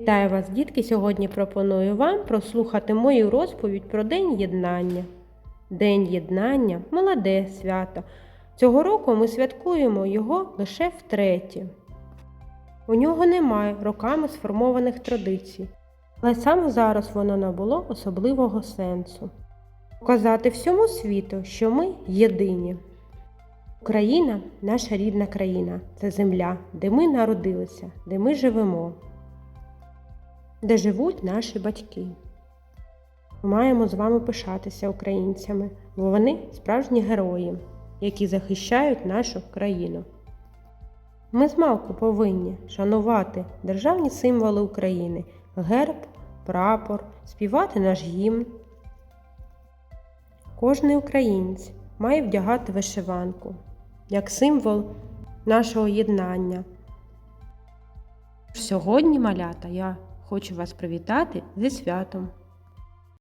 Вітаю вас, дітки! Сьогодні пропоную вам прослухати мою розповідь про День єднання. День єднання молоде свято. Цього року ми святкуємо його лише втретє. У нього немає роками сформованих традицій, але саме зараз воно набуло особливого сенсу. Показати всьому світу, що ми єдині. Україна наша рідна країна, це земля, де ми народилися, де ми живемо де живуть наші батьки. Ми маємо з вами пишатися українцями, бо вони справжні герої, які захищають нашу країну. Ми змалку повинні шанувати державні символи України, герб, прапор, співати наш гімн. Кожний українець має вдягати вишиванку як символ нашого єднання. Сьогодні, малята, я хочу вас привітати зі святом.